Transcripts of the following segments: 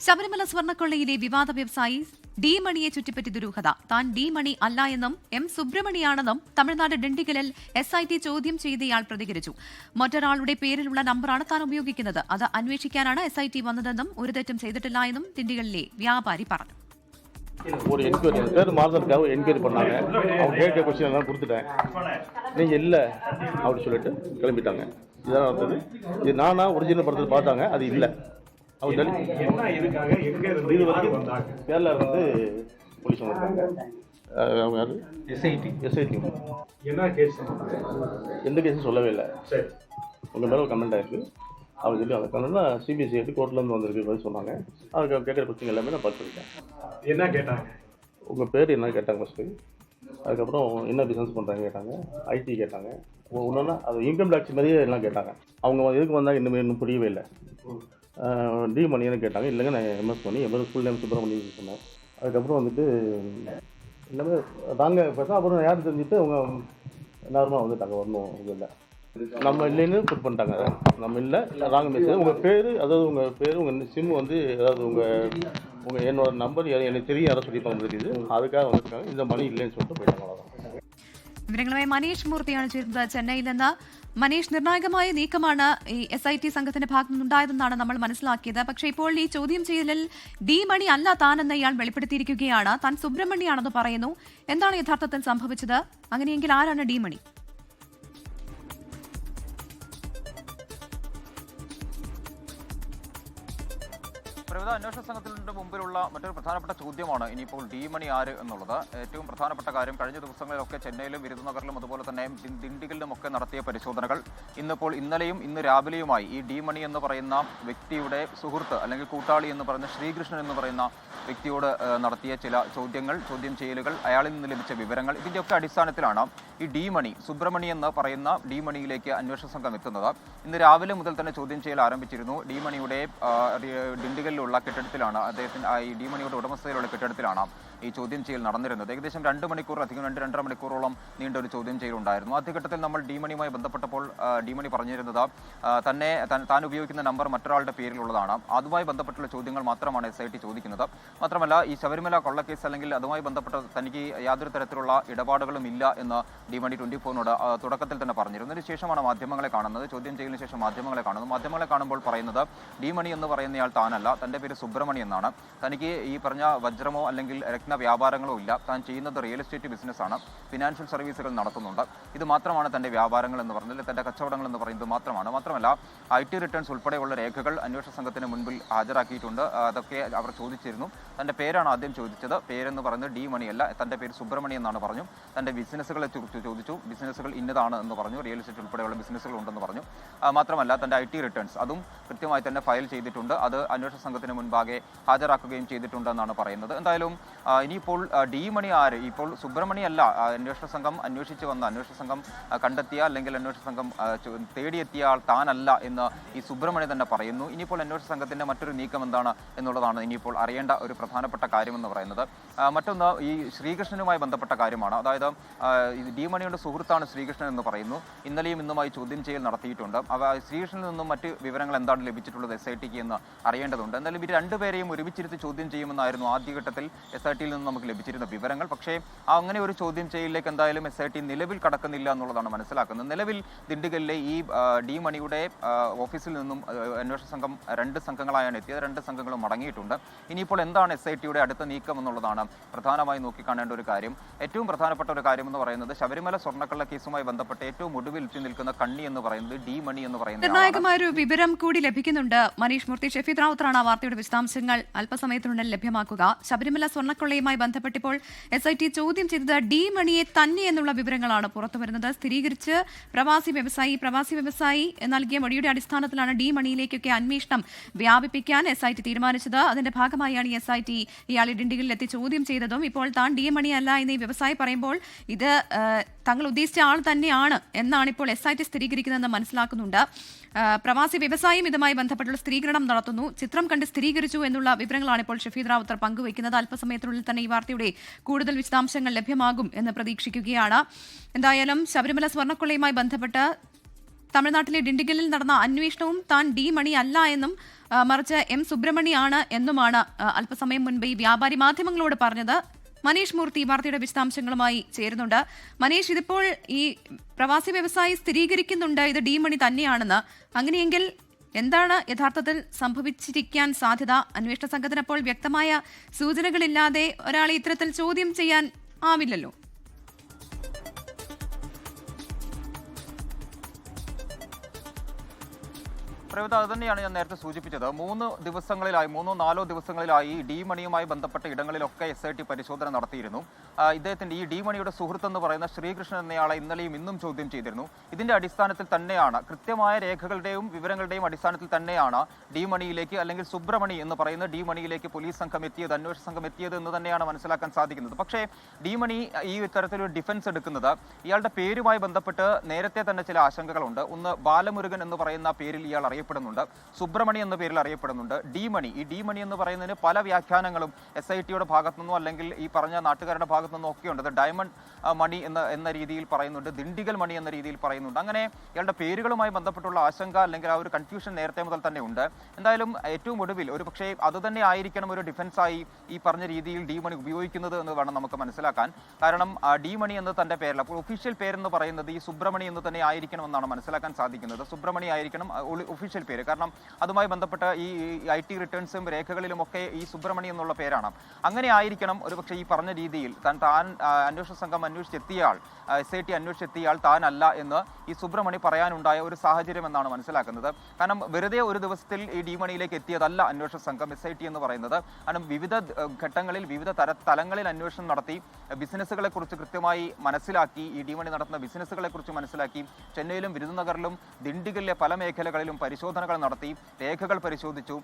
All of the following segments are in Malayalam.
ശബരിമല സ്വർണ്ണക്കൊള്ളയിലെ വിവാദ വ്യവസായി ഡി മണിയെ ചുറ്റിപ്പറ്റി ദുരൂഹത താൻ ഡി മണി അല്ല എന്നും എം സുബ്രഹ്മണിയാണെന്നും തമിഴ്നാട് ഡിണ്ടിഗലിൽ എസ് ഐ ടി ചോദ്യം ചെയ്തയാൾ പ്രതികരിച്ചു മറ്റൊരാളുടെ പേരിലുള്ള നമ്പറാണ് താൻ ഉപയോഗിക്കുന്നത് അത് അന്വേഷിക്കാനാണ് എസ് ഐ ടി വന്നതെന്നും ഒരു തെറ്റും ചെയ്തിട്ടില്ല എന്നും ഡിണ്ടിഗലിലെ വ്യാപാരി പറഞ്ഞു ஒரு என்கொயரி என் பேர் மாறுதலுக்காக என்கொயரி பண்ணாங்க அவங்க கேட்க கொஸ்டின் எல்லாம் கொடுத்துட்டேன் நீங்கள் இல்லை அப்படி சொல்லிட்டு கிளம்பிட்டாங்க இதான் நடந்தது இது நானா ஒரிஜினல் படத்தில் பார்த்தாங்க அது இல்லை அவங்க தள்ளி என்ன இதுக்காக எங்க இருந்து இது வரைக்கும் வந்தாங்க கேரளா இருந்து போலீஸ் வந்திருக்காங்க அவங்க யாரு? எஸ்ஐடி எஸ்ஐடி என்ன கேஸ் எந்த கேஸும் சொல்லவே இல்லை. சரி. உங்கள் மேலே ஒரு கமெண்ட் ஆயிருக்கு. அவங்க சொல்லி அந்த கமெண்ட்னா சிபிஎஸ்சி எடுத்து கோர்ட்லேருந்து வந்திருக்கு மாதிரி சொன்னாங்க. அதுக்கு கேட்குற கொஸ்டின் எல்லாமே நான் பார்த்துருக்கேன். என்ன கேட்டாங்க? உங்கள் பேர் என்ன கேட்டாங்க ஃபஸ்ட்டு அதுக்கப்புறம் என்ன பிஸ்னஸ் பண்ணுறாங்க கேட்டாங்க. ஐடி கேட்டாங்க. ஒன்றுனா அது இன்கம் டேக்ஸ் மாதிரியே எல்லாம் கேட்டாங்க. அவங்க எதுக்கு வந்தாங்க இன்னும் இன்னும் புரியவே இல்லை. டி மணியான்னு கேட்டாங்க. இல்லைங்க நான் எம்எஸ் பண்ணி எம்எஸ் ஃபுல் நேம் சுப்பிரமணியன் சொன்னேன். அதுக்கப்புறம் வந்துட்டு எல்லாமே நாங்கள் பேச அப்புறம் யார் தெரிஞ்சுட்டு அவங்க நார்மலாக வந்து வந்துட்டாங்க வரணும் இது இல்லை. நம்ம இல்லைன்னு புட் பண்ணிட்டாங்க. நம்ம இல்லை இல்லை ராங் மெசேஜ் உங்கள் பேர் அதாவது உங்கள் பேர் உங்கள் சிம் வந்து அதாவது உங்கள் உங்கள் என்னோட நம்பர் எனக்கு தெரியும் யாரும் சொல்லியிருப்பாங்க தெரியுது. அதுக்காக வந்துருக்காங்க இந்த மணி இல்லைன்னு சொல்லிட்டு போயிட்டாங்க இவருங்களே மணேஷ் மூர்த்தி அனுப்பிச்சிருந்தா தான் മനീഷ് നിർണായകമായ നീക്കമാണ് ഈ എസ് ഐ ടി സംഘത്തിന്റെ ഭാഗത്തു നിന്നുണ്ടായതെന്നാണ് നമ്മൾ മനസ്സിലാക്കിയത്. പക്ഷേ ഇപ്പോൾ ഈ ചോദ്യം ചെയ്യലിൽ ഡി മണി അല്ല താനെന്ന് ഇയാൾ വെളിപ്പെടുത്തിയിരിക്കുകയാണ്. താൻ സുബ്രഹ്മണ്യാണെന്ന് പറയുന്നു. എന്താണ് യഥാർത്ഥത്തിൽ സംഭവിച്ചത്? അങ്ങനെയെങ്കിൽ ആരാണ് ഡി മണി? പ്രവിധ അന്വേഷണ സംഘത്തിന്റെ മുമ്പിലുള്ള മറ്റൊരു പ്രധാനപ്പെട്ട ചോദ്യമാണ് ഇനിയിപ്പോൾ ഡി മണി ആര് എന്നുള്ളത്. ഏറ്റവും പ്രധാനപ്പെട്ട കാര്യം കഴിഞ്ഞ ദിവസങ്ങളിലൊക്കെ ചെന്നൈയിലും വിരുദ്ധനഗറിലും അതുപോലെ തന്നെ ദിണ്ടിഗലിലും ഒക്കെ നടത്തിയ പരിശോധനകൾ. ഇന്നിപ്പോൾ ഇന്നലെയും ഇന്ന് രാവിലെയുമായി ഈ ഡി മണി എന്ന് പറയുന്ന വ്യക്തിയുടെ സുഹൃത്ത് അല്ലെങ്കിൽ കൂട്ടാളി എന്ന് പറയുന്ന ശ്രീകൃഷ്ണൻ എന്ന് പറയുന്ന വ്യക്തിയോട് നടത്തിയ ചില ചോദ്യങ്ങൾ ചോദ്യം ചെയ്യലുകൾ അയാളിൽ നിന്ന് ലഭിച്ച വിവരങ്ങൾ. ഇതിന്റെയൊക്കെ അടിസ്ഥാനത്തിലാണ് ഈ ഡി മണി സുബ്രഹ്മണി എന്ന് പറയുന്ന ഡി മണിയിലേക്ക് അന്വേഷണ സംഘം എത്തുന്നത്. ഇന്ന് രാവിലെ മുതൽ തന്നെ ചോദ്യം ചെയ്യൽ ആരംഭിച്ചിരുന്നു. ഡി മണിയുടെ ഡിണ്ടിഗലിലുള്ള കെട്ടിടത്തിലാണ് അദ്ദേഹത്തിന്റെ ഈ ഡി മണിയുടെ ഉടമസ്ഥതയിലുള്ള കെട്ടിടത്തിലാണ് ഈ ചോദ്യം ചെയ്യൽ നടന്നിരുന്നത്. ഏകദേശം രണ്ട് മണിക്കൂറിലധികം രണ്ട് രണ്ടര മണിക്കൂറോളം നീണ്ട ഒരു ചോദ്യം ചെയ്യലുണ്ടായിരുന്നു. ആദ്യഘട്ടത്തിൽ നമ്മൾ ഡിമണിയുമായി ബന്ധപ്പെട്ടപ്പോൾ ഡിമണി പറഞ്ഞിരുന്നത് തന്നെ താൻ- ഉപയോഗിക്കുന്ന നമ്പർ മറ്റൊരാളുടെ പേരിലുള്ളതാണ്. അതുമായി ബന്ധപ്പെട്ടുള്ള ചോദ്യങ്ങൾ മാത്രമാണ് എസ് ഐ ടി ചോദിക്കുന്നത്. മാത്രമല്ല ഈ ശബരിമല കൊള്ളക്കേസ് അല്ലെങ്കിൽ അതുമായി ബന്ധപ്പെട്ട തനിക്ക് യാതൊരു തരത്തിലുള്ള ഇടപാടുകളും ഇല്ല എന്ന് ഡിമണി ട്വന്റി ഫോറിനോട് തുടക്കത്തിൽ തന്നെ പറഞ്ഞിരുന്നു. അതിനുശേഷമാണ് മാധ്യമങ്ങളെ കാണുന്നത്. ചോദ്യം ചെയ്യലിന് ശേഷം മാധ്യമങ്ങളെ കാണുന്നത് മാധ്യമങ്ങളെ കാണുമ്പോൾ പറയുന്നത് ഡിമണി എന്ന് പറയുന്നയാൾ താനല്ല. തന്റെ പേര് സുബ്രഹ്മണി എന്നാണ്. തനിക്ക് ഈ പറഞ്ഞ വജ്രമോ അല്ലെങ്കിൽ രത്ന വ്യാപാരങ്ങളോ ഇല്ല. താൻ ചെയ്യുന്നത് റിയൽ എസ്റ്റേറ്റ് ബിസിനസ്സാണ് ഫിനാൻഷ്യൽ സർവീസുകൾ നടത്തുന്നുണ്ട്. ഇത് മാത്രമാണ് തന്റെ വ്യാപാരങ്ങൾ എന്ന് പറഞ്ഞത്. തന്റെ കച്ചവടങ്ങൾ എന്ന് പറയുന്നത് മാത്രമാണ്. മാത്രമല്ല ഐ ടി റിട്ടേൺസ് ഉൾപ്പെടെയുള്ള രേഖകൾ അന്വേഷണ സംഘത്തിന് മുൻപിൽ ഹാജരാക്കിയിട്ടുണ്ട്. അതൊക്കെ അവർ ചോദിച്ചിരുന്നു. തന്റെ പേരാണ് ആദ്യം ചോദിച്ചത്. പേരെന്ന് പറയുന്നത് ഡി മണിയല്ല തന്റെ പേര് സുബ്രഹ്മണി എന്നാണ് പറഞ്ഞു. തന്റെ ബിസിനസ്സുകളെ കുറിച്ച് ചോദിച്ചു. ബിസിനസ്സുകൾ ഇന്നതാണ് എന്ന് പറഞ്ഞു. റിയൽ എസ്റ്റേറ്റ് ഉൾപ്പെടെയുള്ള ബിസിനസ്സുകൾ ഉണ്ടെന്ന് പറഞ്ഞു. മാത്രമല്ല തന്റെ ഐ ടി റിട്ടേൺസ് അതും കൃത്യമായി തന്നെ ഫയൽ ചെയ്തിട്ടുണ്ട്. അത് അന്വേഷണ സംഘത്തിന് മുൻപാകെ ഹാജരാക്കുകയും ചെയ്തിട്ടുണ്ടെന്നാണ് പറയുന്നത്. എന്തായാലും ഇനിയിപ്പോൾ ഡി മണി ആര്? ഇപ്പോൾ സുബ്രഹ്മണി അല്ല അന്വേഷണ സംഘം അന്വേഷിച്ച് വന്ന അന്വേഷണ സംഘം കണ്ടെത്തിയ അല്ലെങ്കിൽ അന്വേഷണ സംഘം തേടിയെത്തിയ ആൾ താനല്ല എന്ന് ഈ സുബ്രഹ്മണി തന്നെ പറയുന്നു. ഇനിയിപ്പോൾ അന്വേഷണ സംഘത്തിന്റെ മറ്റൊരു നീക്കം എന്താണ് എന്നുള്ളതാണ് ഇനിയിപ്പോൾ അറിയേണ്ട ഒരു പ്രധാനപ്പെട്ട കാര്യമെന്ന് പറയുന്നത്. മറ്റൊന്ന് ഈ ശ്രീകൃഷ്ണനുമായി ബന്ധപ്പെട്ട കാര്യമാണ്. അതായത് ഡി മണിയുടെ സുഹൃത്താണ് ശ്രീകൃഷ്ണൻ എന്ന് പറയുന്നു. ഇന്നലെയും ഇന്നുമായി ചോദ്യം ചെയ്യൽ നടത്തിയിട്ടുണ്ട്. അവ ശ്രീകൃഷ്ണനിൽ നിന്നും മറ്റ് വിവരങ്ങൾ എന്താണ് ലഭിച്ചിട്ടുള്ളത് എസ് ഐ ടിക്ക് എന്ന് അറിയേണ്ടതുണ്ട്. എന്തായാലും ഇവർ രണ്ടുപേരെയും ഒരുമിച്ചിരുത്തി ചോദ്യം ചെയ്യുമെന്നായിരുന്നു ആദ്യഘട്ടത്തിൽ എസ് ഐ ടിയിൽ നിന്ന് നമുക്ക് ലഭിച്ചിരുന്ന വിവരങ്ങൾ. പക്ഷേ അങ്ങനെ ഒരു ചോദ്യം ചെയ്യലിലേക്ക് എന്തായാലും എസ് ഐ ടി നിലവിൽ കടക്കുന്നില്ല എന്നുള്ളതാണ് മനസ്സിലാക്കുന്നത്. നിലവിൽ ദിണ്ടുകലിലെ ഈ ഡി മണിയുടെ ഓഫീസിൽ നിന്നും അന്വേഷണ സംഘം രണ്ട് സംഘങ്ങളായാണ് എത്തിയത്. രണ്ട് സംഘങ്ങളും മടങ്ങിയിട്ടുണ്ട്. ഇനിയിപ്പോൾ എന്താണ് എസ് ഐ ടിയുടെ അടുത്ത നീക്കം എന്നുള്ളതാണ് പ്രധാനമായി നോക്കിക്കാണേണ്ട ഒരു കാര്യം. ഏറ്റവും പ്രധാനപ്പെട്ട ഒരു കാര്യം എന്ന് പറയുന്നത് ശബരിമല സ്വർണക്കള്ള കേസുമായി ബന്ധപ്പെട്ട് ഏറ്റവും ഒടുവിൽ എത്തി നിൽക്കുന്ന കണ്ണി എന്ന് പറയുന്നത് ഡി മണി എന്ന് പറയുന്നത്. നിർണായകമായ ഒരു വിവരം കൂടി ലഭിക്കുന്നുണ്ട് മനീഷ് മൂർത്തി. ഷെഫീദ് റാവുത്തറാണ് ആ വാർത്തയുടെ വിശദാംശങ്ങൾ. അല്പസമയത്തിനുള്ളിൽ ലഭ്യമാക്കുക. ശബരിമല സ്വർണക്കൊള്ളയുമായി ബന്ധപ്പെട്ടിപ്പോൾ എസ് ഐ ടി ചോദ്യം ചെയ്തത് ഡി മണിയെ തന്നെ എന്നുള്ള വിവരങ്ങളാണ് പുറത്തുവരുന്നത് സ്ഥിരീകരിച്ച് പ്രവാസി വ്യവസായി പ്രവാസി വ്യവസായി നൽകിയ മൊഴിയുടെ അടിസ്ഥാനത്തിലാണ് ഡി മണിയിലേക്കൊക്കെ അന്വേഷണം വ്യാപിപ്പിക്കാൻ എസ് ഐ ടി തീരുമാനിച്ചത്. അതിന്റെ ഭാഗമായാണ് എസ് ഐ ടി ഇയാളെ ഡിണ്ടിഗലിൽ എത്തി ചോദ്യം ചെയ്തതും. ഇപ്പോൾ താൻ ഡി മണി അല്ല എന്ന് ഈ വ്യവസായി പറയുമ്പോൾ ഇത് തങ്ങൾ ഉദ്ദേശിച്ച ആൾ തന്നെയാണ് എന്നാണ് ഇപ്പോൾ എസ് ഐ ടി സ്ഥിരീകരിക്കുന്നതെന്ന് മനസ്സിലാക്കുന്നുണ്ട്. പ്രവാസി വ്യവസായം ഇതുമായി ബന്ധപ്പെട്ടുള്ള സ്ഥിരീകരണം നടത്തുന്നു. ചിത്രം കണ്ട് സ്ഥിരീകരിച്ചു എന്നുള്ള വിവരങ്ങളാണ് ഇപ്പോൾ ഷഫീദ് റാവുത്തർ പങ്കുവയ്ക്കുന്നത്. അല്പസമയത്തിനുള്ളിൽ തന്നെ ഈ വാർത്തയുടെ കൂടുതൽ വിശദാംശങ്ങൾ ലഭ്യമാകും എന്ന് പ്രതീക്ഷിക്കുകയാണ്. എന്തായാലും ശബരിമല സ്വർണക്കൊള്ളയുമായി ബന്ധപ്പെട്ട് തമിഴ്നാട്ടിലെ ഡിണ്ടിഗലിൽ നടന്ന അന്വേഷണവും താൻ ഡി മണി അല്ല എന്നും മറിച്ച് എം സുബ്രഹ്മണ്യാണ് എന്നുമാണ് അല്പസമയം മുൻപ് ഈ വ്യാപാരി മാധ്യമങ്ങളോട് പറഞ്ഞത്. മനീഷ് മൂർത്തി വാർത്തയുടെ വിശദാംശങ്ങളുമായി ചേരുന്നുണ്ട്. മനീഷ് ഇതിപ്പോൾ ഈ പ്രവാസി വ്യവസായി സ്ഥിരീകരിക്കുന്നുണ്ട്. ഇത് ഡി മണി തന്നെയാണെന്ന്. അങ്ങനെയെങ്കിൽ എന്താണ് യഥാർത്ഥത്തിൽ സംഭവിച്ചിരിക്കാൻ സാധ്യത? അന്വേഷണ സംഘത്തിന് അപ്പോൾ വ്യക്തമായ സൂചനകളില്ലാതെ ഒരാളെ ഇത്തരത്തിൽ ചോദ്യം ചെയ്യാൻ ആവില്ലല്ലോ. പ്രവിത അത് തന്നെയാണ് ഞാൻ നേരത്തെ സൂചിപ്പിച്ചത്. മൂന്ന് ദിവസങ്ങളിലായി മൂന്നോ നാലോ ദിവസങ്ങളിലായി ഡി മണിയുമായി ബന്ധപ്പെട്ട ഇടങ്ങളിലൊക്കെ എസ് ഐ ടി പരിശോധന നടത്തിയിരുന്നു. ഇദ്ദേഹത്തിന്റെ ഈ ഡി മണിയുടെ സുഹൃത്ത് എന്ന് പറയുന്ന ശ്രീകൃഷ്ണൻ എന്നയാളെ ഇന്നലെയും ഇന്നും ചോദ്യം ചെയ്തിരുന്നു. ഇതിന്റെ അടിസ്ഥാനത്തിൽ തന്നെയാണ് കൃത്യമായ രേഖകളുടെയും വിവരങ്ങളുടെയും അടിസ്ഥാനത്തിൽ തന്നെയാണ് ഡി മണിയിലേക്ക് അല്ലെങ്കിൽ സുബ്രമണി എന്ന് പറയുന്ന ഡി മണിയിലേക്ക് പോലീസ് സംഘം എത്തിയത് അന്വേഷണ സംഘം എത്തിയത് എന്ന് തന്നെയാണ് മനസ്സിലാക്കാൻ സാധിക്കുന്നത്. പക്ഷേ ഡി മണി ഈ തരത്തിലൊരു ഡിഫൻസ് എടുക്കുന്നത് ഇയാളുടെ പേരുമായി ബന്ധപ്പെട്ട് നേരത്തെ തന്നെ ചില ആശങ്കകളുണ്ട്. ഒന്ന് ബാലമുരുകൻ എന്ന് പറയുന്ന പേരിൽ ഇയാൾ അറിയപ്പെടുന്നുണ്ട്. സുബ്രഹ്മണി എന്ന പേരിൽ അറിയപ്പെടുന്നുണ്ട്. ഡി മണി. ഈ ഡി മണി എന്ന് പറയുന്നതിന് പല വ്യാഖ്യാനങ്ങളും എസ് ഐ ടിയുടെ ഭാഗത്തു നിന്നും അല്ലെങ്കിൽ ഈ പറഞ്ഞ നാട്ടുകാരുടെ ഭാഗത്തു നിന്നും ഒക്കെ ഉണ്ട്. ഡയമണ്ട് മണി എന്ന എന്ന രീതിയിൽ പറയുന്നുണ്ട്. ദിണ്ടിഗൽ മണി എന്ന രീതിയിൽ പറയുന്നുണ്ട്. അങ്ങനെ ഇയാളുടെ പേരുകളുമായി ബന്ധപ്പെട്ടുള്ള ആശങ്ക അല്ലെങ്കിൽ ആ ഒരു കൺഫ്യൂഷൻ നേരത്തെ മുതൽ തന്നെ ഉണ്ട്. എന്തായാലും ഏറ്റവും ഒടുവിൽ ഒരു പക്ഷേ അത് തന്നെ ആയിരിക്കണം ഒരു ഡിഫൻസായി ഈ പറഞ്ഞ രീതിയിൽ ഡി മണി ഉപയോഗിക്കുന്നത് എന്ന് വേണം നമുക്ക് മനസ്സിലാക്കാൻ. കാരണം ഡി മണി എന്ന് തന്റെ പേരിൽ അപ്പോൾ ഒഫീഷ്യൽ പേരെന്ന് പറയുന്നത് ഈ സുബ്രഹ്മണി എന്ന് തന്നെ ആയിരിക്കണം എന്നാണ് മനസ്സിലാക്കാൻ സാധിക്കുന്നത്. സുബ്രഹ്മണി ആയിരിക്കണം ഒഫീഷ്യൽ പേര്. കാരണം അതുമായി ബന്ധപ്പെട്ട ഈ ഐ ടി റിട്ടേൺസും രേഖകളിലും ഒക്കെ ഈ സുബ്രഹ്മണ്യം എന്നുള്ള പേരാണ്. അങ്ങനെ ആയിരിക്കണം ഒരു പക്ഷേ ഈ പറഞ്ഞ രീതിയിൽ താൻ താൻ അന്വേഷണ സംഘം അന്വേഷിച്ചെത്തിയ എസ് ഐ ടി അന്വേഷിച്ചെത്തിയ താനല്ല എന്ന് ഈ സുബ്രഹ്മണി പറയാനുണ്ടായ ഒരു സാഹചര്യം എന്നാണ് മനസ്സിലാക്കുന്നത്. കാരണം വെറുതെ ഒരു ദിവസത്തിൽ ഈ ഡി മണിയിലേക്ക് എത്തിയതല്ല അന്വേഷണ സംഘം എസ് ഐ ടി എന്ന് പറയുന്നത്. കാരണം വിവിധ ഘട്ടങ്ങളിൽ വിവിധ തര തലങ്ങളിൽ അന്വേഷണം നടത്തി ബിസിനസ്സുകളെ കുറിച്ച് കൃത്യമായി മനസ്സിലാക്കി ഈ ഡി മണി നടത്തുന്ന ബിസിനസ്സുകളെ കുറിച്ച് മനസ്സിലാക്കി ചെന്നൈയിലും വിരുദനഗറിലും ദിണ്ടിഗലിലെ പല മേഖലകളിലും പരിശോധനകൾ നടത്തി രേഖകൾ പരിശോധിച്ചു.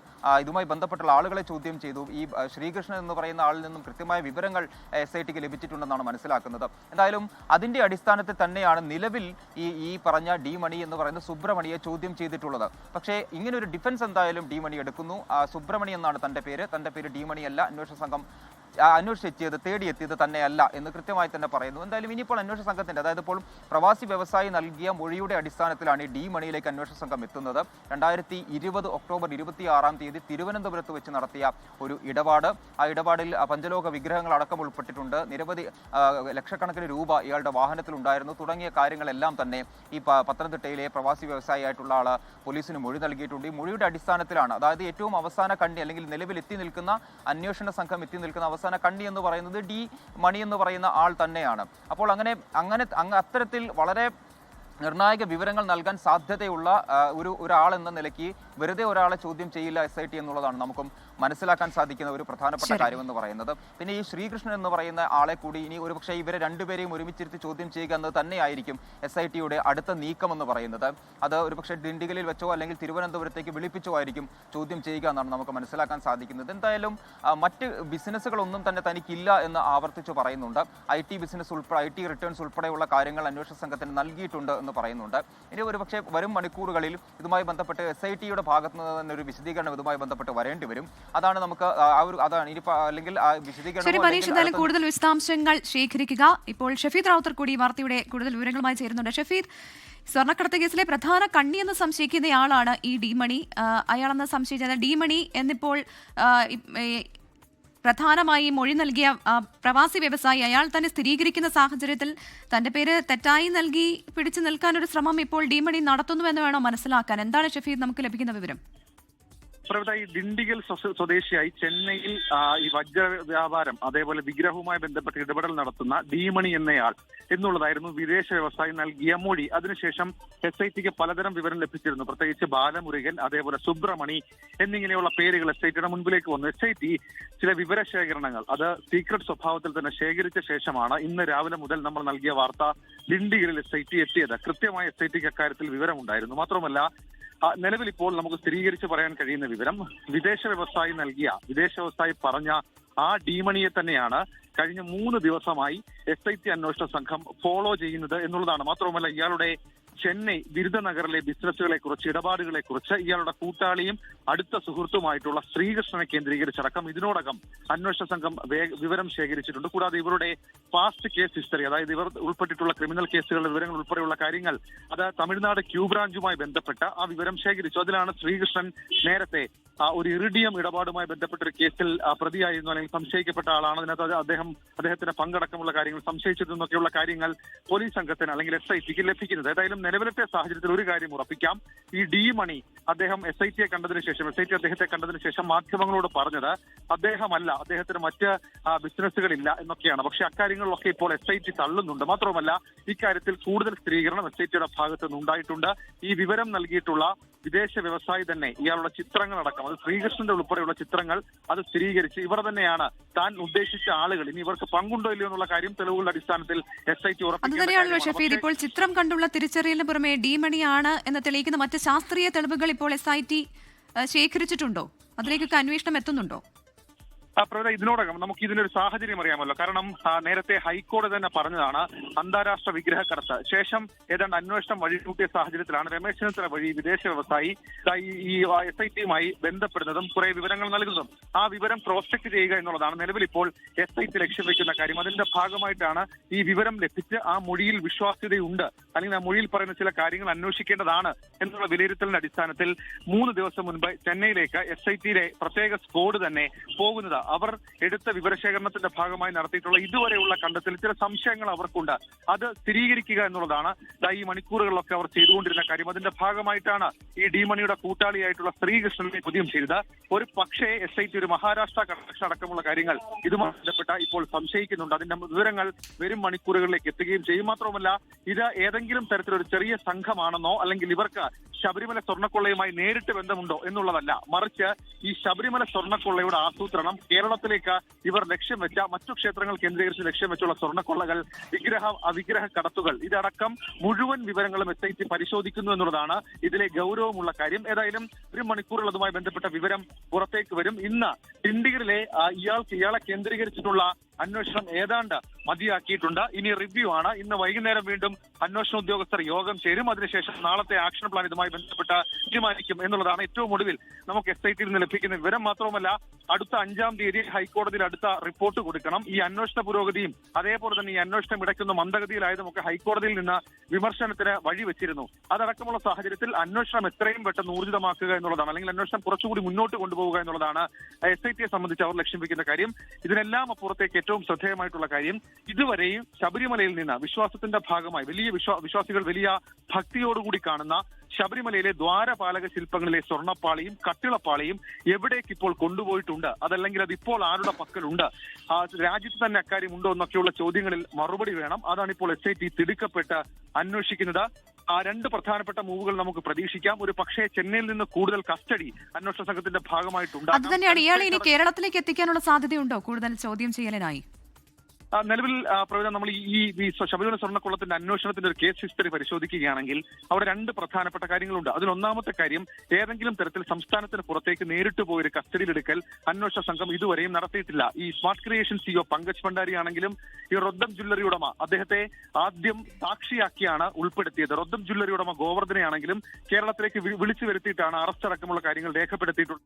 ഇതുമായി ബന്ധപ്പെട്ടുള്ള ആളുകളെ ചോദ്യം ചെയ്തു. ഈ ശ്രീകൃഷ്ണൻ എന്ന് പറയുന്ന ആളിൽ നിന്നും കൃത്യമായ വിവരങ്ങൾ എസ് ഐ ടിക്ക് ലഭിച്ചിട്ടുണ്ടെന്നാണ് മനസ്സിലാക്കുന്നത്. എന്തായാലും അതിന്റെ അടിസ്ഥാനത്തിൽ തന്നെയാണ് നിലവിൽ ഈ ഈ പറഞ്ഞ ഡി മണി എന്ന് പറയുന്ന സുബ്രമണിയെ ചോദ്യം ചെയ്തിട്ടുള്ളത്. പക്ഷേ ഇങ്ങനെ ഒരു ഡിഫൻസ് എന്തായാലും ഡി മണി എടുക്കുന്നു. സുബ്രഹ്മണി എന്നാണ് തന്റെ പേര്. തന്റെ പേര് ഡി മണിയല്ല അന്വേഷണ സംഘം അന്വേഷിച്ചെത്തിയത് തേടിയെത്തിയത് തന്നെയല്ല എന്ന് കൃത്യമായി തന്നെ പറയുന്നു. എന്തായാലും ഇനിയിപ്പോൾ അന്വേഷണ സംഘത്തിന്റെ അതായത് ഇപ്പോൾ പ്രവാസി വ്യവസായി നൽകിയ മൊഴിയുടെ അടിസ്ഥാനത്തിലാണ് ഈ ഡി മണിയിലേക്ക് അന്വേഷണ സംഘം എത്തുന്നത്. രണ്ടായിരത്തി ഇരുപത് ഒക്ടോബർ ഇരുപത്തി ആറാം തീയതി തിരുവനന്തപുരത്ത് വെച്ച് നടത്തിയ ഒരു ഇടപാട്. ആ ഇടപാടിൽ പഞ്ചലോക വിഗ്രഹങ്ങൾ അടക്കം ഉൾപ്പെട്ടിട്ടുണ്ട്. നിരവധി ലക്ഷക്കണക്കിന് രൂപ ഇയാളുടെ വാഹനത്തിൽ ഉണ്ടായിരുന്നു തുടങ്ങിയ കാര്യങ്ങളെല്ലാം തന്നെ ഈ പത്തനംതിട്ടയിലെ പ്രവാസി വ്യവസായിയായിട്ടുള്ള ആൾ പോലീസിന് മൊഴി നൽകിയിട്ടുണ്ട്. ഈ മൊഴിയുടെ അടിസ്ഥാനത്തിലാണ് അതായത് ഏറ്റവും അവസാന കണ്ണി അല്ലെങ്കിൽ നിലവിൽ എത്തി നിൽക്കുന്ന അന്വേഷണ സംഘം എത്തി നിൽക്കുന്ന അവസാന കണ്ണി എന്ന് പറയുന്നത് ഡി മണി എന്ന് പറയുന്ന ആൾ തന്നെയാണ്. അപ്പോൾ അങ്ങനെ അങ്ങനെ അങ്ങ് അത്തരത്തിൽ വളരെ നിർണായക വിവരങ്ങൾ നൽകാൻ സാധ്യതയുള്ള ഒരു ഒരാൾ എന്ന നിലയ്ക്ക് വെറുതെ ഒരാളെ ചോദ്യം ചെയ്യില്ല എസ് ഐ ടി എന്നുള്ളതാണ് നമുക്കും മനസ്സിലാക്കാൻ സാധിക്കുന്ന ഒരു പ്രധാനപ്പെട്ട ശരി. കാര്യം എന്ന് പറയുന്നത്. പിന്നെ ഈ ശ്രീകൃഷ്ണൻ എന്ന് പറയുന്ന ആളെ കൂടി ഇനി ഒരുപക്ഷെ ഇവരെ രണ്ടുപേരെയും ഒരുമിച്ചിരുത്തി ചോദ്യം ചെയ്യുക എന്നത് തന്നെയായിരിക്കും എസ് ഐ ടിയുടെ അടുത്ത നീക്കം എന്ന് പറയുന്നത്. അത് ഒരുപക്ഷെ ഡിണ്ടിഗലിൽ വെച്ചോ അല്ലെങ്കിൽ തിരുവനന്തപുരത്തേക്ക് വിളിപ്പിച്ചോ ആയിരിക്കും ചോദ്യം ചെയ്യുക എന്നാണ് നമുക്ക് മനസ്സിലാക്കാൻ സാധിക്കുന്നത്. എന്തായാലും മറ്റ് ബിസിനസ്സുകളൊന്നും തന്നെ തനിക്കില്ല എന്ന് ആവർത്തിച്ച് പറയുന്നുണ്ട്. ഐ ടി ബിസിനസ് ഉൾപ്പെടെ ഐ ടി റിട്ടേൺസ് ഉൾപ്പെടെയുള്ള കാര്യങ്ങൾ അന്വേഷണ സംഘത്തിന് നൽകിയിട്ടുണ്ട് എന്ന് പറയുന്നുണ്ട്. ഇനി ഒരുപക്ഷെ വരും മണിക്കൂറുകളിൽ ഇതുമായി ബന്ധപ്പെട്ട് എസ് ഐ ടിയുടെ ഭാഗത്ത് നിന്ന് തന്നെ ഒരു വിശദീകരണം ഇതുമായി ബന്ധപ്പെട്ട് വരേണ്ടി വരും. അതാണ് നമുക്ക് ആ ഒരു അതാണ്. ഇനി അല്ലെങ്കിൽ ശരി വിശദീകരണം മനീഷ് എന്തായാലും കൂടുതൽ വിശദാംശങ്ങൾ ശേഖരിക്കുക. ഇപ്പോൾ ഷഫീദ് റാവുത്തർ കൂടി വാർത്തയുടെ കൂടുതൽ വിവരങ്ങളുമായി ചേരുന്നുണ്ട്. ഷഫീദ് സ്വർണക്കടത്ത് കേസിലെ പ്രധാന കണ്ണി എന്ന് സംശയിക്കുന്നയാളാണ് ഈ ഡി മണി ആ, അയാളെന്ന് സംശയിച്ചത് ഡി മണി എന്നിപ്പോൾ പ്രധാനമായി മൊഴി നൽകിയ പ്രവാസി വ്യവസായി അയാൾ തന്നെ സ്ഥിരീകരിക്കുന്ന സാഹചര്യത്തിൽ തന്റെ പേര് തെറ്റായി നൽകി പിടിച്ചു നിൽക്കാനൊരു ശ്രമം ഇപ്പോൾ ഡി മണി നടത്തുന്നുവെന്ന് വേണോ മനസ്സിലാക്കാൻ? എന്താണ് ഷഫീദ് നമുക്ക് ലഭിക്കുന്ന വിവരം? പ്രവൃത്ത ഈ ദിണ്ടിഗൽ സ്വ- സ്വദേശിയായി ചെന്നൈയിൽ ഈ വജ്ര വ്യാപാരം അതേപോലെ വിഗ്രഹവുമായി ബന്ധപ്പെട്ട് ഇടപെടൽ നടത്തുന്ന ഡീമണി എന്നയാൾ എന്നുള്ളതായിരുന്നു വിദേശ വ്യവസായി നൽകിയ മൊഴി. അതിനുശേഷം എസ് ഐ ടിക്ക് പലതരം വിവരം ലഭിച്ചിരുന്നു. പ്രത്യേകിച്ച് ബാലമുരുകൻ അതേപോലെ സുബ്രമണി എന്നിങ്ങനെയുള്ള പേരുകൾ എസ് ഐ ടിയുടെ മുൻപിലേക്ക് വന്നു. എസ് ഐ ടി ചില വിവരശേഖരണങ്ങൾ അത് സീക്രട്ട് സ്വഭാവത്തിൽ തന്നെ ശേഖരിച്ച ശേഷമാണ് ഇന്ന് രാവിലെ മുതൽ നമ്മൾ നൽകിയ വാർത്ത ദിണ്ടിഗലിൽ എസ് ഐ ടി എത്തിയത്. കൃത്യമായ എസ് ഐ ടിക്ക് അക്കാര്യത്തിൽ വിവരമുണ്ടായിരുന്നു. മാത്രമല്ല നിലവിൽ ഇപ്പോൾ നമുക്ക് സ്ഥിരീകരിച്ച് പറയാൻ കഴിയുന്ന വിവരം വിദേശ വ്യവസായി നൽകിയ വിദേശ വ്യവസായി പറഞ്ഞ ആ ഡീമണിയെ തന്നെയാണ് കഴിഞ്ഞ മൂന്ന് ദിവസമായി എസ് ഐ ടി അന്വേഷണ സംഘം ഫോളോ ചെയ്യുന്നത് എന്നുള്ളതാണ്. മാത്രവുമല്ല ഇയാളുടെ ചെന്നൈ ബിരുദനഗറിലെ ബിസിനസ്സുകളെ കുറിച്ച് ഇടപാടുകളെ കുറിച്ച് ഇയാളുടെ കൂട്ടാളിയും അടുത്ത സുഹൃത്തുമായിട്ടുള്ള ശ്രീകൃഷ്ണനെ കേന്ദ്രീകരിച്ചടക്കം ഇതിനോടകം അന്വേഷണ സംഘം വിവരം ശേഖരിച്ചിട്ടുണ്ട്. കൂടാതെ ഇവരുടെ പാസ്റ്റ് കേസ് ഹിസ്റ്ററി അതായത് ഇവർ ഉൾപ്പെട്ടിട്ടുള്ള ക്രിമിനൽ കേസുകളുടെ വിവരങ്ങൾ ഉൾപ്പെടെയുള്ള കാര്യങ്ങൾ അത് തമിഴ്നാട് ക്യൂ ബ്രാഞ്ചുമായി ബന്ധപ്പെട്ട ആ വിവരം ശേഖരിച്ചു. അതിലാണ് ശ്രീകൃഷ്ണൻ നേരത്തെ ഒരു ഇറിഡിയം ഇടപാടുമായി ബന്ധപ്പെട്ട ഒരു കേസിൽ പ്രതിയായിരുന്നു അല്ലെങ്കിൽ സംശയിക്കപ്പെട്ട ആളാണ്. അതിനകത്ത് അദ്ദേഹം അദ്ദേഹത്തിന്റെ പങ്കടക്കമുള്ള കാര്യങ്ങൾ സംശയിച്ചിരുന്നൊക്കെയുള്ള കാര്യങ്ങൾ പോലീസ് സംഘത്തിന് അല്ലെങ്കിൽ എസ് ഐ ടിക്ക് ലഭിക്കുന്നത്. ഏതായാലും നിലവിലത്തെ സാഹചര്യത്തിൽ ഒരു കാര്യം ഉറപ്പിക്കാം. ഈ ഡി മണി അദ്ദേഹം എസ് ഐ ടിയെ കണ്ടതിന് ശേഷം എസ് ഐ ടി അദ്ദേഹത്തെ കണ്ടതിന് ശേഷം മാധ്യമങ്ങളോട് പറഞ്ഞത് അദ്ദേഹമല്ല അദ്ദേഹത്തിന് മറ്റ് ബിസിനസ്സുകളില്ല എന്നൊക്കെയാണ്. പക്ഷെ അക്കാര്യങ്ങളിലൊക്കെ ഇപ്പോൾ എസ് ഐ ടി തള്ളുന്നുണ്ട്. മാത്രമല്ല ഇക്കാര്യത്തിൽ കൂടുതൽ സ്ഥിരീകരണം എസ് ഐ ടിയുടെ ഭാഗത്ത് നിന്നുണ്ടായിട്ടുണ്ട്. ഈ വിവരം നൽകിയിട്ടുള്ള വിദേശ വ്യവസായി തന്നെ ഇയാളുടെ ചിത്രങ്ങൾ ചിത്രങ്ങളടക്കം അത് ശ്രീകൃഷ്ണന്റെ ഉൾപ്പെടെയുള്ള ചിത്രങ്ങൾ അത് സ്ഥിരീകരിച്ച് ഇവർ തന്നെയാണ് താൻ ഉദ്ദേശിച്ച ആളുകൾ. ഇനി ഇവർക്ക് പങ്കുണ്ടോ ഇല്ലയോ എന്നുള്ള കാര്യം തെളിവുകളുടെ അടിസ്ഥാനത്തിൽ എസ് ഐ ടി ഉറപ്പിക്കുന്നു ഷഫീദ്. ഇപ്പോൾ ചിത്രം കണ്ടുള്ള തിരിച്ചറിയലിന് പുറമെ ഡി മണിയാണ് എന്ന് തെളിയിക്കുന്ന മറ്റ് ശാസ്ത്രീയ തെളിവുകൾ ഇപ്പോൾ എസ് ഐ ടി ശേഖരിച്ചിട്ടുണ്ടോ? അതിലേക്കൊക്കെ അന്വേഷണം എത്തുന്നുണ്ടോ? പ്രവീണ ഇതിനോടകം നമുക്ക് ഇതിനൊരു സാഹചര്യം അറിയാമല്ലോ. കാരണം ആ, നേരത്തെ ഹൈക്കോടതി തന്നെ പറഞ്ഞതാണ് അന്താരാഷ്ട്ര വിഗ്രഹക്കടത്ത് ശേഷം ഏതാണ്ട് അന്വേഷണം വഴികൂട്ടിയ സാഹചര്യത്തിലാണ് രമേശ് ചെന്നിത്തല വഴി വിദേശ വ്യവസായി ഈ- എസ് ഐ ടിയുമായി ബന്ധപ്പെടുന്നതും കുറെ വിവരങ്ങൾ നൽകുന്നതും. ആ വിവരം ക്രോസ് ചെക്ക് ചെയ്യുക എന്നുള്ളതാണ് നിലവിൽ ഇപ്പോൾ എസ് ഐ ടി ലക്ഷ്യം വെക്കുന്ന കാര്യം. അതിന്റെ ഭാഗമായിട്ടാണ് ഈ വിവരം ലഭിച്ച് ആ മൊഴിയിൽ വിശ്വാസ്യതയുണ്ട്. അല്ലെങ്കിൽ ആ മൊഴിയിൽ പറയുന്ന ചില കാര്യങ്ങൾ അന്വേഷിക്കേണ്ടതാണ് എന്നുള്ള വിലയിരുത്തലിന്റെ അടിസ്ഥാനത്തിൽ മൂന്ന് ദിവസം മുൻപ് ചെന്നൈയിലേക്ക് എസ് ഐ ടിയിലെ പ്രത്യേക സ്ക്വാഡ് തന്നെ പോകുന്നത് അവർ എടുത്ത വിവരശേഖരണത്തിന്റെ ഭാഗമായി നടത്തിയിട്ടുള്ള ഇതുവരെയുള്ള കണ്ടെത്തൽ ചില സംശയങ്ങൾ അവർക്കുണ്ട്. അത് സ്ഥിരീകരിക്കുക എന്നുള്ളതാണ്. ഈ മണിക്കൂറുകളിലൊക്കെ അവർ ചെയ്തുകൊണ്ടിരുന്ന കാര്യം. അതിന്റെ ഭാഗമായിട്ടാണ് ഈ ഡിമണിയുടെ കൂട്ടാളിയായിട്ടുള്ള ശ്രീകൃഷ്ണനെ പുതിയം ചെയ്തത്. ഒരു പക്ഷേ എസ് ഐ ടി ഒരു മഹാരാഷ്ട്ര കണക്ഷൻ അടക്കമുള്ള കാര്യങ്ങൾ ഇതുമായി ബന്ധപ്പെട്ട ഇപ്പോൾ സംശയിക്കുന്നുണ്ട്. അതിന്റെ വിവരങ്ങൾ വരും മണിക്കൂറുകളിലേക്ക് എത്തുകയും ചെയ്യും. മാത്രമല്ല ഇത് ഏതെങ്കിലും തരത്തിലൊരു ചെറിയ സംഘമാണെന്നോ അല്ലെങ്കിൽ ഇവർക്ക് ശബരിമല സ്വർണക്കൊള്ളയുമായി നേരിട്ട് ബന്ധമുണ്ടോ എന്നുള്ളതല്ല. മറിച്ച് ഈ ശബരിമല സ്വർണക്കൊള്ളയുടെ ആസൂത്രണം കേരളത്തിലേക്ക് ഇവർ ലക്ഷ്യം വെച്ച മറ്റു ക്ഷേത്രങ്ങൾ കേന്ദ്രീകരിച്ച് ലക്ഷ്യം വെച്ചുള്ള സ്വർണക്കൊള്ളകൾ വിഗ്രഹ അവിഗ്രഹ കടത്തുകൾ ഇതടക്കം മുഴുവൻ വിവരങ്ങളും എസ് പരിശോധിക്കുന്നു എന്നുള്ളതാണ് ഇതിലെ ഗൗരവമുള്ള കാര്യം. ഏതായാലും ഒരു മണിക്കൂറിൽ ബന്ധപ്പെട്ട വിവരം പുറത്തേക്ക് വരും. ഇന്ന് ഡിണ്ടിഗറിലെ ആ, ഇയാൾക്ക് ഇയാളെ കേന്ദ്രീകരിച്ചിട്ടുള്ള അന്വേഷണം ഏതാണ്ട് മതിയാക്കിയിട്ടുണ്ട്. ഇനി റിവ്യൂ ആണ്. ഇന്ന് വൈകുന്നേരം വീണ്ടും അന്വേഷണ ഉദ്യോഗസ്ഥർ യോഗം ചേരും. അതിനുശേഷം നാളത്തെ ആക്ഷൻ പ്ലാൻ ഇതുമായി ബന്ധപ്പെട്ട് തീരുമാനിക്കും എന്നുള്ളതാണ് ഏറ്റവും ഒടുവിൽ നമുക്ക് എസ് ഐ ടിയിൽ നിന്ന് ലഭിക്കുന്ന വിവരം. മാത്രവുമല്ല അടുത്ത അഞ്ചാം തീയതി ഹൈക്കോടതിയിൽ അടുത്ത റിപ്പോർട്ട് കൊടുക്കണം. ഈ അന്വേഷണ പുരോഗതിയും അതേപോലെ തന്നെ ഈ അന്വേഷണം ഇടയ്ക്കുന്ന മന്ദഗതിയിലായതും ഒക്കെ ഹൈക്കോടതിയിൽ നിന്ന് വിമർശനത്തിന് വഴിവെച്ചിരുന്നു. അതടക്കമുള്ള സാഹചര്യത്തിൽ അന്വേഷണം എത്രയും പെട്ടെന്ന് ഊർജിതമാക്കുക എന്നുള്ളതാണ്. അല്ലെങ്കിൽ അന്വേഷണം കുറച്ചുകൂടി മുന്നോട്ട് കൊണ്ടുപോവുക എന്നുള്ളതാണ് എസ് ഐ ടിയെ സംബന്ധിച്ച് അവർ ലക്ഷ്യം വെക്കുന്ന കാര്യം. ഇതിനെല്ലാം അപ്പുറത്തേക്ക് ഏറ്റവും ശ്രദ്ധേയമായിട്ടുള്ള കാര്യം ഇതുവരെയും ശബരിമലയിൽ നിന്ന് വിശ്വാസത്തിന്റെ ഭാഗമായി വലിയ വിശ്വാ വിശ്വാസികൾ വലിയ ഭക്തിയോടുകൂടി കാണുന്ന ശബരിമലയിലെ ദ്വാരപാലക ശില്പങ്ങളിലെ സ്വർണപ്പാളിയും കട്ടിളപ്പാളിയും എവിടേക്ക് ഇപ്പോൾ കൊണ്ടുപോയിട്ടുണ്ട്? അതല്ലെങ്കിൽ അത് ഇപ്പോൾ ആരുടെ പക്കലുണ്ട്? രാജ്യത്ത് തന്നെ അക്കാര്യം ഉണ്ടോ എന്നൊക്കെയുള്ള ചോദ്യങ്ങളിൽ മറുപടി വേണം. അതാണ് ഇപ്പോൾ എസ് ഐ ടി തിടുക്കപ്പെട്ട് അന്വേഷിക്കുന്നത്. രണ്ട് പ്രധാനപ്പെട്ട മൂവുകൾ നമുക്ക് പ്രതീക്ഷിക്കാം. ഒരു പക്ഷേ ചെന്നൈയിൽ നിന്ന് കൂടുതൽ കസ്റ്റഡി അന്വേഷണ സംഘത്തിന്റെ ഭാഗമായിട്ടുണ്ട്. അത് തന്നെയാണ്. ഇയാളെ ഇനി കേരളത്തിലേക്ക് എത്തിക്കാനുള്ള സാധ്യതയുണ്ടോ? കൂടുതൽ ചോദ്യം ചെയ്യലിനായി. ആ, നിലവിൽ പ്രവീണ നമ്മൾ ഈ ശബരിമല സ്വർണക്കൊള്ളത്തിന്റെ അന്വേഷണത്തിന്റെ ഒരു കേസ് ഹിസ്റ്ററി പരിശോധിക്കുകയാണെങ്കിൽ അവിടെ രണ്ട് പ്രധാനപ്പെട്ട കാര്യങ്ങളുണ്ട്. അതിലൊന്നാമത്തെ കാര്യം ഏതെങ്കിലും തരത്തിൽ സംസ്ഥാനത്തിന് പുറത്തേക്ക് നേരിട്ട് പോയൊരു കസ്റ്റഡിയിലെടുക്കൽ അന്വേഷണ സംഘം ഇതുവരെയും നടത്തിയിട്ടില്ല. ഈ smart creation CO Pankaj Bhandari ആണെങ്കിലും ഈ റൊദ്ദം ജ്വല്ലറി ഉടമ അദ്ദേഹത്തെ ആദ്യം സാക്ഷിയാക്കിയാണ് ഉൾപ്പെടുത്തിയത്. റൊദ്ദം ജ്വല്ലറി ഉടമ ഗോവർദ്ധനെയാണെങ്കിലും കേരളത്തിലേക്ക് വിളിച്ചു വരുത്തിയിട്ടാണ് അറസ്റ്റ് അടക്കമുള്ള കാര്യങ്ങൾ രേഖപ്പെടുത്തിയിട്ടുള്ളത്